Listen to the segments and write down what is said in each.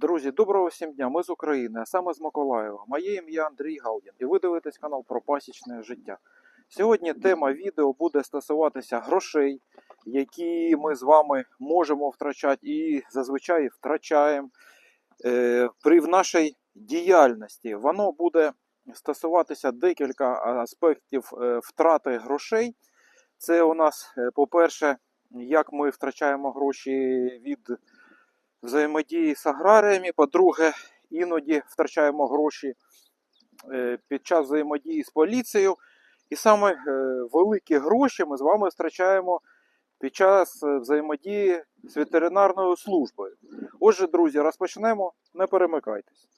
Друзі, доброго всім дня! Ми з України, а саме з Миколаєва. Моє ім'я Андрій Галдін, і ви дивитесь канал про пасічне життя. Сьогодні тема відео буде стосуватися грошей, які ми з вами можемо втрачати і зазвичай втрачаємо е, при в нашій діяльності. Воно буде стосуватися декілька аспектів е, втрати грошей. Це у нас, е, по-перше, як ми втрачаємо гроші від взаємодії з аграріями. По-друге, іноді втрачаємо гроші е, під час взаємодії з поліцією. І саме е, великі гроші ми з вами втрачаємо під час е, взаємодії з ветеринарною службою. Отже, друзі, розпочнемо. Не перемикайтесь.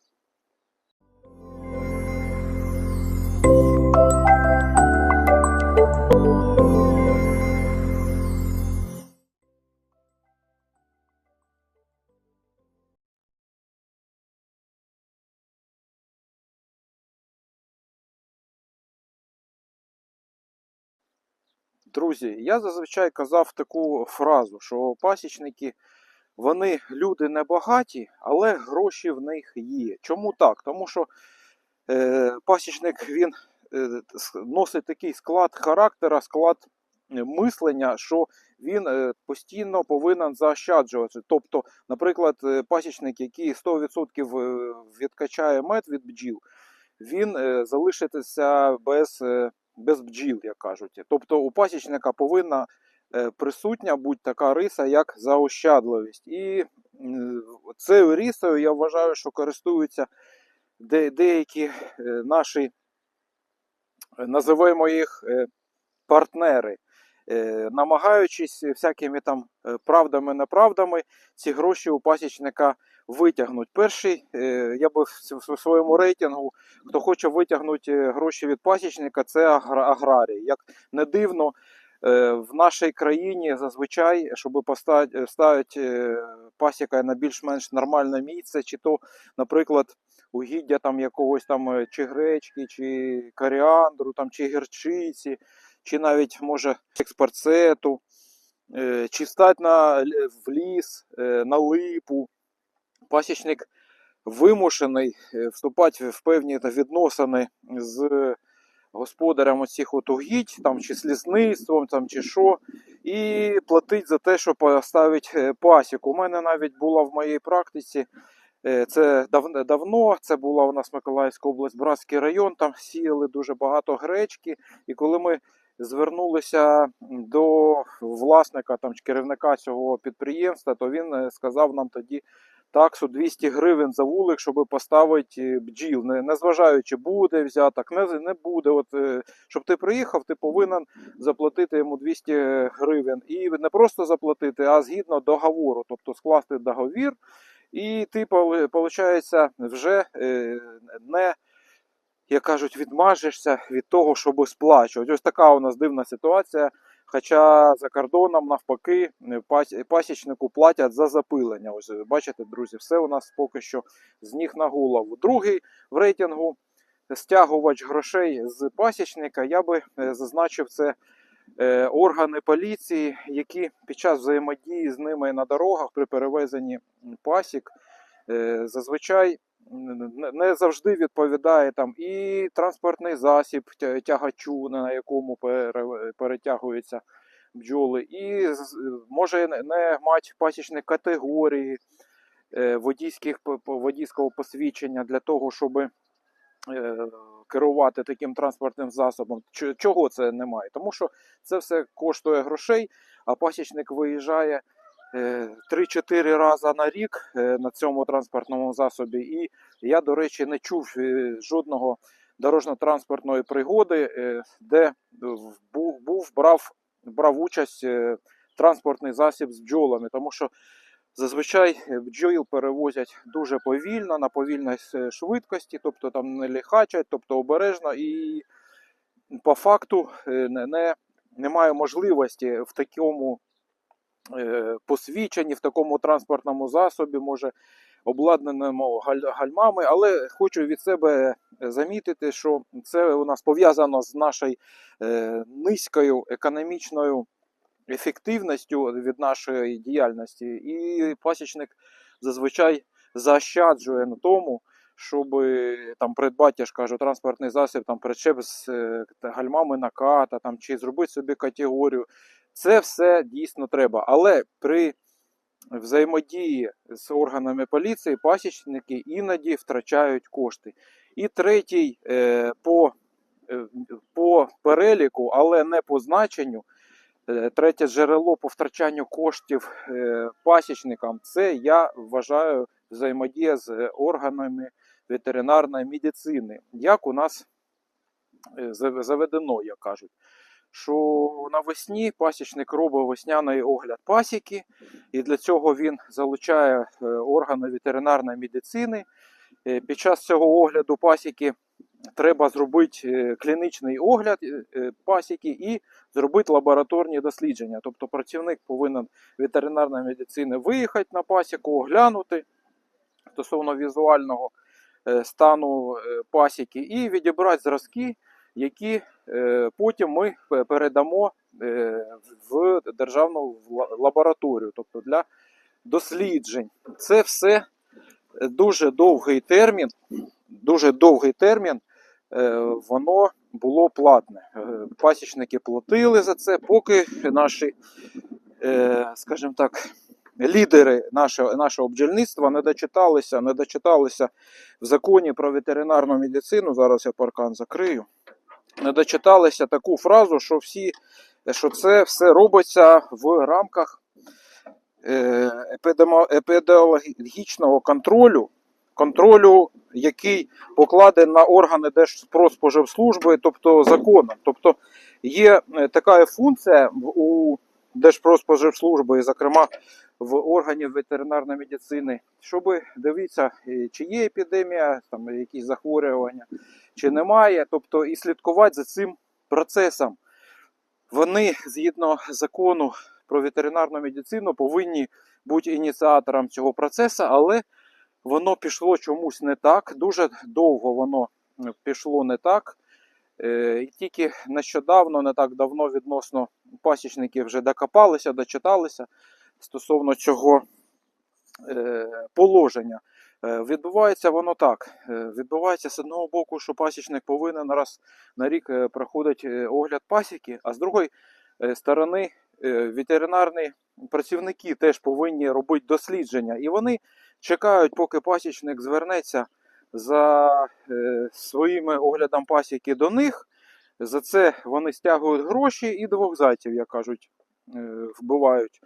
Друзі, я зазвичай казав таку фразу, що пасічники вони люди небагаті, але гроші в них є. Чому так? Тому що е, пасічник він е, носить такий склад характера, склад е, мислення, що він е, постійно повинен заощаджувати. Тобто, наприклад, е, пасічник, який 100% е, відкачає мед від бджіл, він е, залишиться без. е, без бджіл, як кажуть. Тобто у пасічника повинна е, присутня бути така риса, як заощадливість. І цією рисою я вважаю, що користуються де, деякі е, наші, е, називаємо їх партнери. Намагаючись всякими там е, правдами неправдами ці гроші у пасічника витягнуть. Перший, е, я би в своєму рейтингу хто хоче витягнути е, гроші від пасічника, це агра- аграрій. Як не дивно, е, в нашій країні зазвичай, щоб поставити ставити пасіка на більш-менш нормальне місце, чи то, наприклад, угіддя там якогось там чи гречки, чи коріандру, там, чи гірчиці, чи навіть може експорцету, е, чи стати на, в ліс, на липу. Пасічник вимушений е, вступати в певні відносини з господарем оцих от угідь, там, чи з лісництвом, там, чи що, і платить за те, що поставить е, пасіку. У мене навіть була в моїй практиці. е, Це дав- давно, це була у нас Миколаївська область, Братський район, там сіяли дуже багато гречки. І коли ми звернулися до власника там, керівника цього підприємства, то він сказав нам тоді таксу 200 гривень за вулик, щоб поставити е, бджіл. Не, незважаючи, буде взяток, не, не буде. От, е, щоб ти приїхав, ти повинен заплатити йому 200 гривень. І не просто заплатити, а згідно договору, тобто скласти договір. І ти, виходить, вже е, не, як кажуть, відмажешся від того, щоб сплачувати. Ось така у нас дивна ситуація. Хоча за кордоном навпаки е, пасічнику платять за запилення. Ось ви бачите, друзі, все у нас поки що з ніг на голову. Другий в рейтингу стягувач грошей з пасічника. Я би е, зазначив це е, органи поліції, які під час взаємодії з ними на дорогах при перевезенні пасік зазвичай не завжди відповідає там і транспортний засіб тягачу, на якому перетягуються бджоли, і може не- мати пасічні категорії е, водійських водійського посвідчення для того, щоб е, керувати таким транспортним засобом. Чого це немає? Тому що це все коштує грошей, а пасічник виїжджає 3-4 рази на рік е, на цьому транспортному засобі. І я, до речі, не чув е, жодного дорожньо-транспортної пригоди, е, де був, брав, брав участь е, транспортний засіб з бджолами, тому що зазвичай е, бджіл перевозять дуже повільно, на повільній швидкості, тобто там не ліхачать, тобто обережно, і по факту е, не, немає можливості в такому е, посвідченні, в такому транспортному засобі, може обладнаному гальмами, але хочу від себе замітити, що це у нас пов'язано з нашою е, низькою економічною ефективністю від нашої діяльності. І пасічник зазвичай заощаджує на тому, щоб там придбати, я ж кажу, транспортний засіб, там причеп з е, гальмами наката, там чи зробити собі категорію. Це все дійсно треба. Але при взаємодії з органами поліції пасічники іноді втрачають кошти. І третій е, по, е, по переліку, але не по значенню. е, Третє джерело по втрачанню коштів пасічникам це я вважаю взаємодія з органами ветеринарної медицини. Як у нас заведено, як кажуть, що навесні пасічник робить весняний огляд пасіки, і для цього він залучає е, органи ветеринарної медицини. Е, Під час цього огляду пасіки треба зробити е, клінічний огляд пасіки і зробити лабораторні дослідження. Тобто працівник повинен ветеринарної медицини виїхати на пасіку, оглянути стосовно візуального стану пасіки і відібрати зразки, які е, потім ми передамо е, в державну ла- лабораторію, тобто для досліджень. Це все дуже довгий термін, дуже довгий термін. е, Воно було платне. Пасічники платили за це, поки наші, скажімо так, лідери нашого, нашого бджільництва не дочиталися, не дочиталися в законі про ветеринарну медицину. Зараз я паркан закрию. Не дочиталися таку фразу, що всі, що це все робиться в рамках е, епідеміологічного контролю, контролю, який покладений на органи Держпродспоживслужби, тобто законом. Тобто є е, така функція у Держпродспоживслужби, і, зокрема в органів ветеринарної медицини, щоб дивитися, е, чи є епідемія, там якісь захворювання, чи немає, тобто і слідкувати за цим процесом. Вони згідно закону про ветеринарну медицину повинні бути ініціатором цього процесу, але воно пішло чомусь не так. Дуже довго воно пішло не так. Е, І тільки нещодавно, не так давно відносно пасічники вже докопалися, дочиталися стосовно цього е, положення. Е, Відбувається воно так. Е, Відбувається з одного боку, що пасічник повинен раз на рік е, проходить е, огляд пасіки, а з другої сторони ветеринарні працівники теж повинні робити дослідження. І вони чекають, поки пасічник звернеться за своїми оглядом пасіки до них. За це вони стягують гроші і двох зайців, як кажуть, вбивають.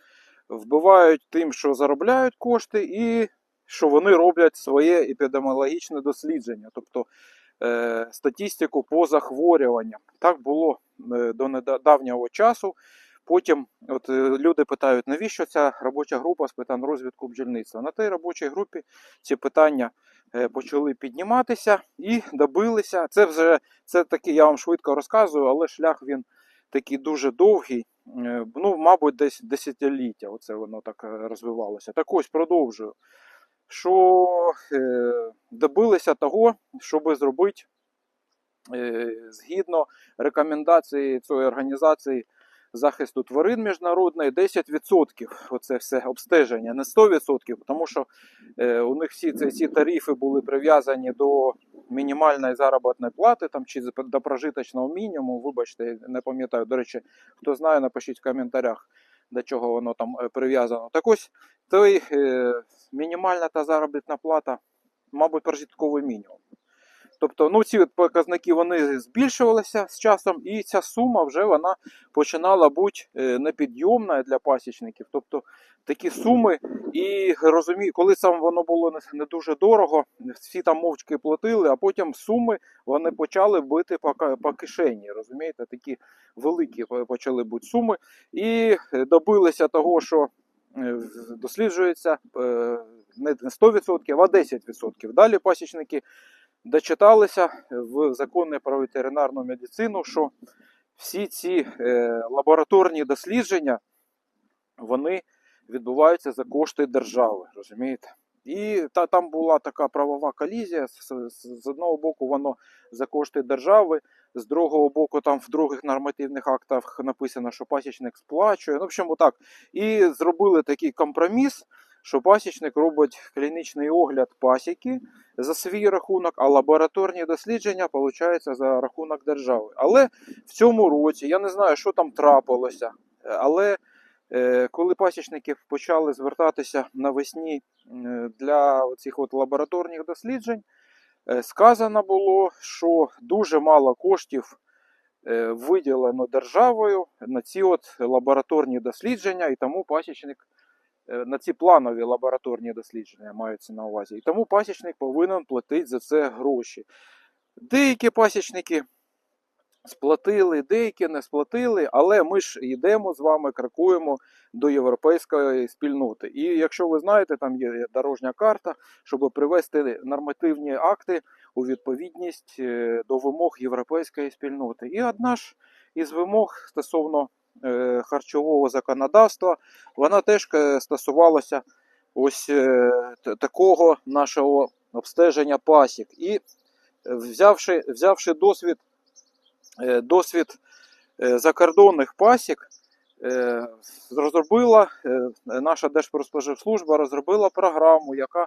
Вбивають тим, що заробляють кошти, і що вони роблять своє епідеміологічне дослідження, тобто е, статистику по захворюванням. Так було е, до недавнього часу. Потім от, е, люди питають, навіщо ця робоча група з питань розвитку бджільництва. На тій робочій групі ці питання е, почали підніматися і добилися. Це вже це таки, я вам швидко розказую, але шлях він такий дуже довгий. Ну, мабуть, десь десятиліття. Оце воно так розвивалося. Так ось продовжую. Що е, добилися того, щоб зробити е, згідно рекомендації цієї організації захисту тварин міжнародної 10%. Оце все обстеження, не 100%, тому що е, у них всі ці, ці тарифи були прив'язані до мінімальної заробітної плати там, чи до прожиточного мінімуму. Вибачте, не пам'ятаю. До речі, хто знає, напишіть в коментарях, до чого воно там е, прив'язано. Так ось той е, мінімальна та заробітна плата, мабуть, прожитковий мінімум. Тобто, ну, ці показники вони збільшувалися з часом, і ця сума вже вона починала бути е, непідйомною для пасічників. Тобто такі суми, і розумію, коли сам воно було не, дуже дорого, всі там мовчки платили, а потім суми вони почали бити по, по кишені. Розумієте, такі великі почали бути суми. І е, добилися того, що е, досліджується не 100%, а 10%. Далі пасічники дочиталися в закони про ветеринарну медицину, що всі ці е, лабораторні дослідження вони відбуваються за кошти держави, розумієте? І та, там була така правова колізія. З, з, з одного боку, воно за кошти держави, з другого боку, там в других нормативних актах написано, що пасічник сплачує. Ну, в общем, так. І зробили такий компроміс, що пасічник робить клінічний огляд пасіки за свій рахунок, а лабораторні дослідження получаються за рахунок держави. Але в цьому році я не знаю, що там трапилося, але е, коли пасічники почали звертатися навесні е, для цих от лабораторних досліджень, е, сказано було, що дуже мало коштів виділено державою на ці от лабораторні дослідження, і тому пасічник на ці планові лабораторні дослідження маються на увазі. І тому пасічник повинен платити за це гроші. Деякі пасічники сплатили, деякі не сплатили, але ми ж йдемо з вами, крокуємо до європейської спільноти. І якщо ви знаєте, там є дорожня карта, щоб привести нормативні акти у відповідність е, до вимог європейської спільноти. І одна ж із вимог стосовно е, харчового законодавства, вона теж е, стосувалася ось е, такого нашого обстеження пасік. І е, взявши, взявши досвід, е, досвід е, закордонних пасік, е, розробила е, наша Держпродспоживслужба розробила програму, яка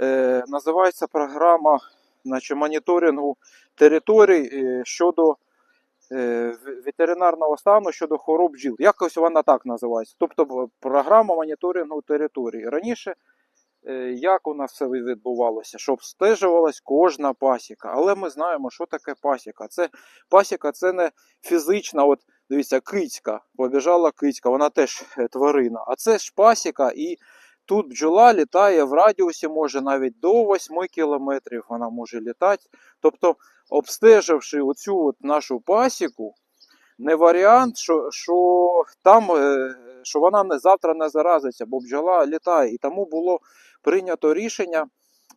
е, називається програма значить, моніторингу територій е, щодо е, ветеринарного стану щодо хвороб бджіл. Якось вона так називається. Тобто програма моніторингу території. Раніше е, як у нас все відбувалося, щоб стежувалась кожна пасіка. Але ми знаємо, що таке пасіка. Це пасіка це не фізична, от дивіться, кицька, побіжала кицька, вона теж е, тварина. А це ж пасіка, і тут бджола літає в радіусі, може навіть до 8 кілометрів вона може літати. Тобто, обстеживши оцю от нашу пасіку, не варіант, що, що там е, що вона не завтра не заразиться, бо бджола літає. І тому було прийнято рішення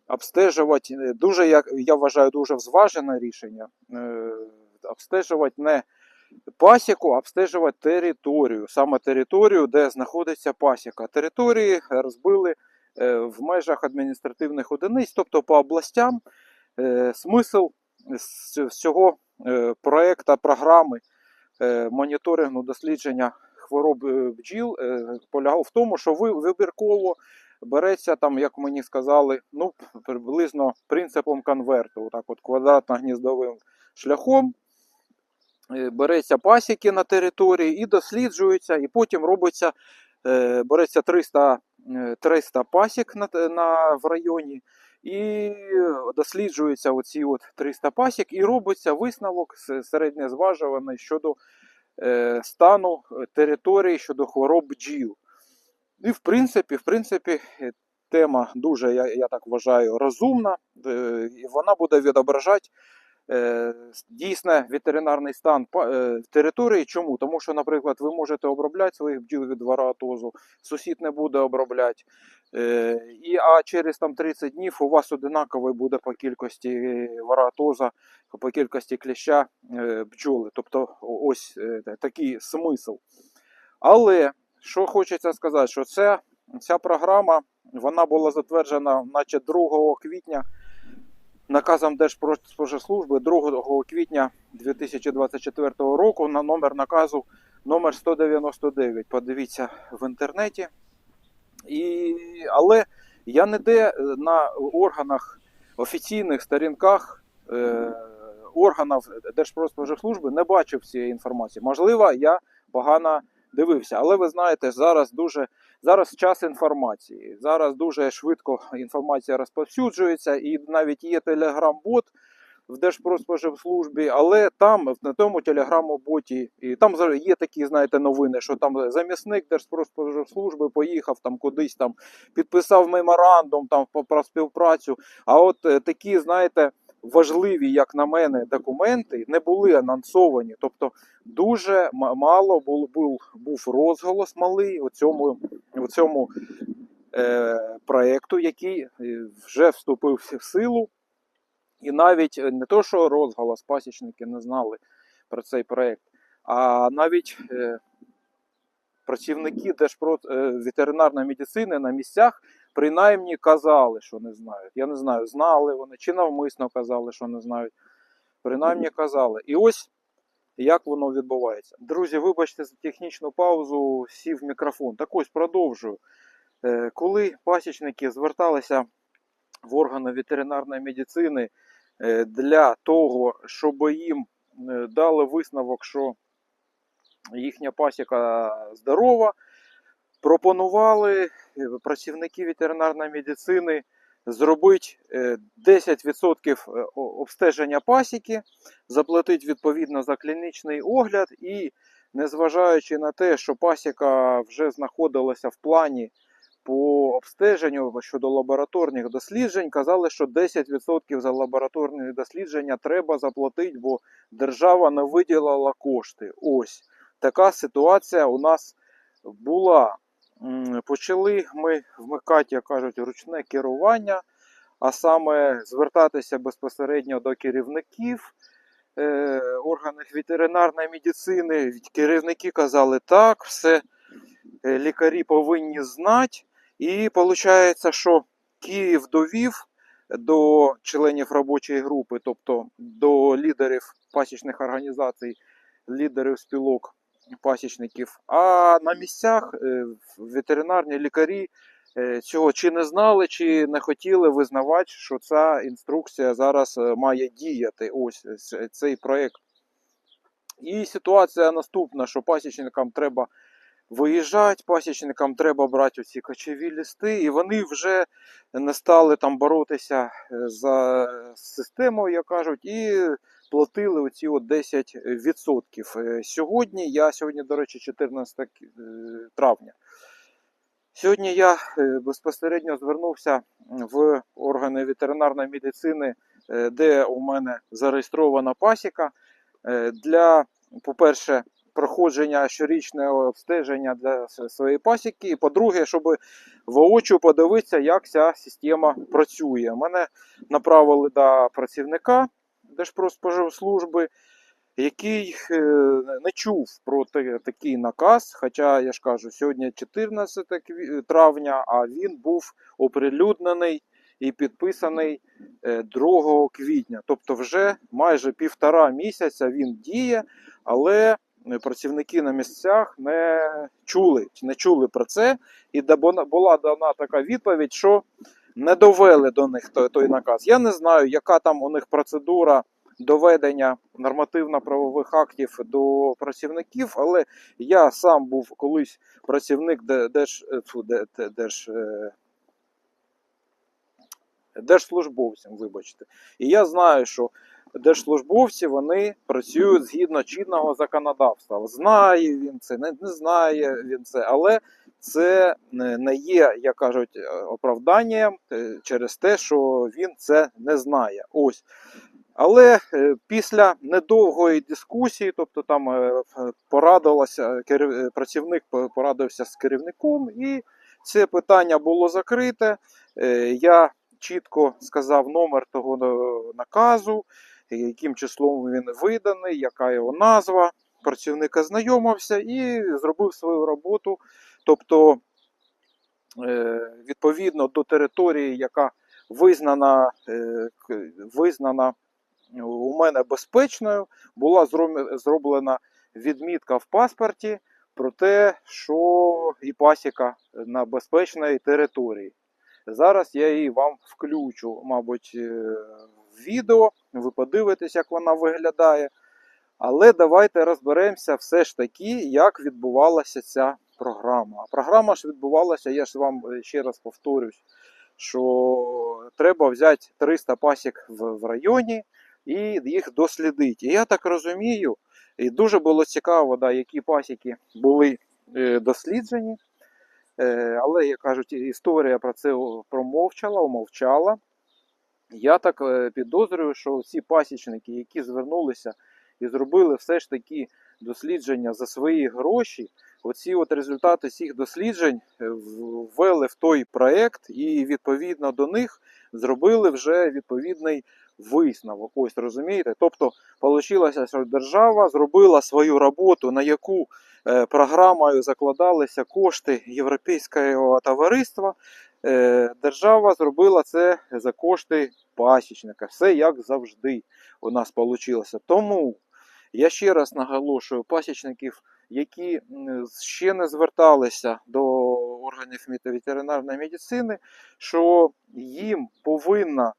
обстежувати е, дуже, як я вважаю, дуже зважене рішення. е, Обстежувати не пасіку, обстежувати територію, саме територію, де знаходиться пасіка. Території розбили е, в межах адміністративних одиниць, тобто по областям. Е, Смисл цього е, проекту, програми моніторингу дослідження хвороб бджіл полягав в тому, що вибірково береться там, як мені сказали, ну приблизно принципом конверту, отак от квадратно-гніздовим шляхом. Е, Береться пасіки на території і досліджуються, і потім робиться, е, береться 300, е, 300 пасік на, на, в районі, і досліджуються оці от 300 пасік, і робиться висновок середньозважуваний щодо е, стану е, території, щодо хвороб бджіл. І в принципі, в принципі, е, тема дуже, я, я так вважаю, розумна, е, і вона буде відображати е, дійсно ветеринарний стан е, території. Чому? Тому що, наприклад, ви можете обробляти своїх бджіл від вароатозу, сусід не буде обробляти. Е, і, а через там 30 днів у вас одинаковий буде по кількості вароатоза, по кількості кліща е, бджоли. Тобто ось е, такий смисл. Але що хочеться сказати, що ця, ця програма вона була затверджена наче 2 квітня наказом Держпродспоживслужби 2 квітня 2024 року на номер наказу номер 199. Подивіться в інтернеті. І, але я ніде е, на органах офіційних сторінках е, органів Держпродспоживслужби не бачив цієї інформації. Можливо, я погано дивився, але ви знаєте, зараз дуже зараз час інформації. Зараз дуже швидко інформація розповсюджується, і навіть є телеграм-бот в Держпродспоживслужбі, але там на тому телеграм-боті, і там є такі, знаєте, новини, що там замісник Держпродспоживслужби поїхав там кудись там, підписав меморандум там про співпрацю. А от е, такі, знаєте, важливі, як на мене, документи не були анонсовані. Тобто дуже мало був, був, був розголос малий у цьому, у цьому е, проєкту, який е, вже вступив в силу. І навіть е, не то, що розголос пасічники не знали про цей проєкт, а навіть е, працівники Держпрод е, ветеринарної медицини на місцях принаймні казали, що не знають. Я не знаю, знали вони чи навмисно казали, що не знають. Принаймні казали. І ось як воно відбувається. Друзі, вибачте за технічну паузу, сів мікрофон. Так ось продовжую. Е, Коли пасічники зверталися в органи ветеринарної медицини е, для того, щоб їм е, дали висновок, що їхня пасіка здорова, пропонували працівники ветеринарної медицини зробити е, 10% обстеження пасіки, заплатити відповідно за клінічний огляд і, незважаючи на те, що пасіка вже знаходилася в плані по обстеженню щодо лабораторних досліджень, казали, що 10% за лабораторні дослідження треба заплатити, бо держава не виділила кошти. Ось така ситуація у нас була. Почали ми вмикати, як кажуть, ручне керування, а саме звертатися безпосередньо до керівників е, органів ветеринарної медицини. Керівники казали, так, все е, лікарі повинні знати. І виходить, що Київ довів до членів робочої групи, тобто до лідерів пасічних організацій, лідерів спілок пасічників. А на місцях е, ветеринарні лікарі е, цього чи не знали, чи не хотіли визнавати, що ця інструкція зараз е, має діяти. Ось цей проєкт. І ситуація наступна, що пасічникам треба виїжджати, пасічникам треба брати оці кочові листи, і вони вже не стали там боротися за систему, як кажуть, і платили оці от 10%. Е, Сьогодні, я сьогодні, до речі, 14 е, травня. Сьогодні я е, безпосередньо звернувся в органи ветеринарної медицини, е, де у мене зареєстрована пасіка. е, Для, по-перше, проходження щорічного обстеження для своєї пасіки. І по-друге, щоб воочию подивитися, як ця система працює. Мене направили до працівника Держпродспоживслужби, який е, не чув про такий наказ. Хоча я ж кажу, сьогодні 14 травня, а він був оприлюднений і підписаний е, 2 квітня. Тобто, вже майже півтора місяця він діє, але е, працівники на місцях не чули, не чули про це. І була дана така відповідь, що не довели до них той, той наказ. Я не знаю, яка там у них процедура доведення нормативно-правових актів до працівників, але я сам був колись працівник держ, е, держ, е, держслужбовцем, вибачте. І я знаю, що держслужбовці вони працюють згідно чинного законодавства. Знає він це, не, не знає він це, але це не є, як кажуть, е, оправданням е, через те, що він це не знає. Ось. Але е, після недовгої дискусії, тобто там порадилася працівник порадився з керівником, і це питання було закрите. Я чітко сказав номер того наказу, яким числом він виданий, яка його назва. Працівник ознайомився і зробив свою роботу. Тобто, е, відповідно до території, яка визнана, е, визнана у мене безпечною, була зроблена відмітка в паспорті про те, що і пасіка на безпечній території. Зараз я її вам включу, мабуть, е, відео. Ви подивитесь, як вона виглядає. Але давайте розберемося все ж таки, як відбувалася ця програма. Програма ж відбувалася, я ж вам е, ще раз повторюсь, що треба взяти 300 пасік в, в районі і їх дослідити. І я так розумію, і дуже було цікаво, да, які пасіки були е, досліджені. Е, але, як кажуть, історія про це промовчала, умовчала. Я так е, підозрюю, що всі пасічники, які звернулися і зробили все ж таки дослідження за свої гроші, оці от результати цих досліджень е, ввели в той проект і відповідно до них зробили вже відповідний висновок. Ось розумієте? Тобто, вийшло, що держава зробила свою роботу, на яку е, програмою закладалися кошти Європейського товариства. Е, Держава зробила це за кошти пасічника. Все як завжди у нас вийшло. Тому Я ще раз наголошую пасічників, які ще не зверталися до органів ветеринарної медицини, що їм повинна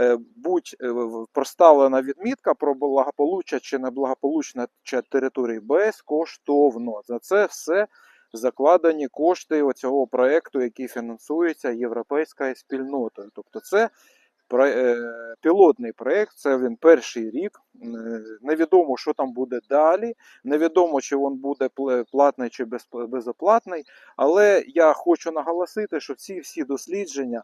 е, бути е, проставлена відмітка про благополуччя чи неблагополучне території безкоштовно. За це все закладені кошти оцього проекту, який фінансується європейською спільнотою. Тобто, це пілотний проект, це він перший рік. Е, Невідомо, що там буде далі. Невідомо, чи він буде платний чи безоплатний. Але я хочу наголосити, що ці всі дослідження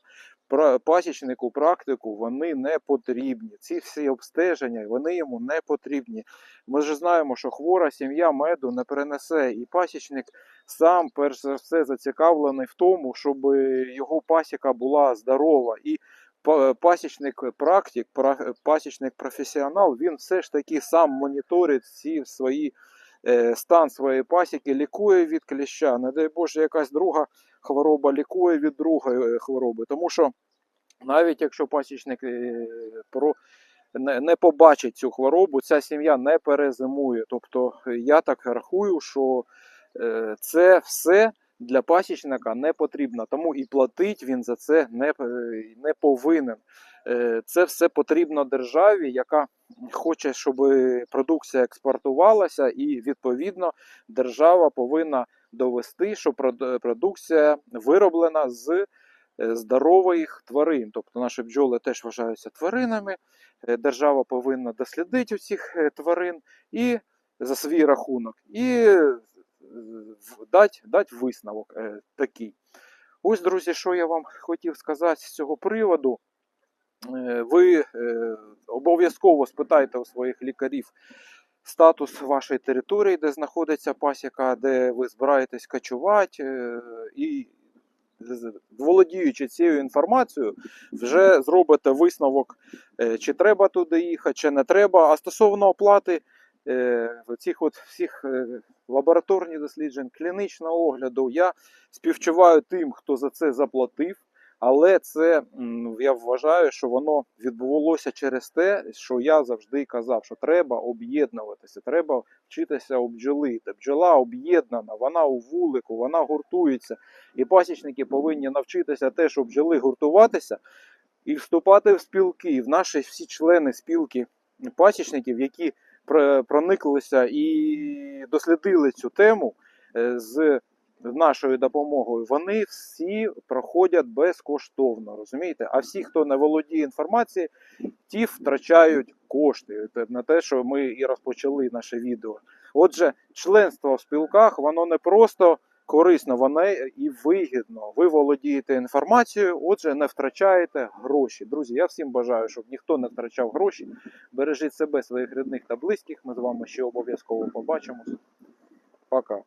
пасічнику практику вони не потрібні. Ці всі обстеження вони йому не потрібні. Ми ж знаємо, що хвора сім'я меду не перенесе, і пасічник сам перш за все зацікавлений в тому, щоб його пасіка була здорова. І пасічник практик, пра- пасічник професіонал, він все ж таки сам моніторить ці свої е, стан своєї пасіки, лікує від кліща. Не дай Боже, якась друга хвороба лікує від другої е, хвороби. Тому що навіть якщо пасічник е, не, побачить цю хворобу, ця сім'я не перезимує. Тобто е, я так рахую, що е, це все для пасічника не потрібно, тому і платить він за це не, е, не повинен. Е, Це все потрібно державі, яка хоче, щоб продукція експортувалася, і відповідно держава повинна довести, що продукція вироблена з е, здорових тварин. Тобто наші бджоли теж вважаються тваринами. Держава повинна дослідити цих тварин і за свій рахунок, і дати, дати висновок е, такий. Ось, друзі, що я вам хотів сказати з цього приводу. Е, Ви е, обов'язково спитайте у своїх лікарів статус вашої території, де знаходиться пасіка, де ви збираєтесь кочувати, е, і володіючи цією інформацією, вже зробите висновок, е, чи треба туди їхати, чи не треба. А стосовно оплати цих от всіх е, лабораторних досліджень, клінічного огляду, я співчуваю тим, хто за це заплатив. Але це я вважаю, що воно відбувалося через те, що я завжди казав, що треба об'єднуватися, треба вчитися у бджола об'єднана, вона у вулику, вона гуртується. І пасічники повинні навчитися теж у бджоли гуртуватися і вступати в спілки. В наші всі члени спілки пасічників, які прониклися і дослідили цю тему е, з нашою допомогою, вони всі проходять безкоштовно, розумієте? А всі, хто не володіє інформацією, ті втрачають кошти на те, що ми і розпочали наше відео. Отже, членство в спілках, воно не просто корисно, вона і вигідно. Ви володієте інформацією, отже, не втрачаєте гроші. Друзі, я всім бажаю, щоб ніхто не втрачав гроші. Бережіть себе, своїх рідних та близьких. Ми з вами ще обов'язково побачимось. Пока.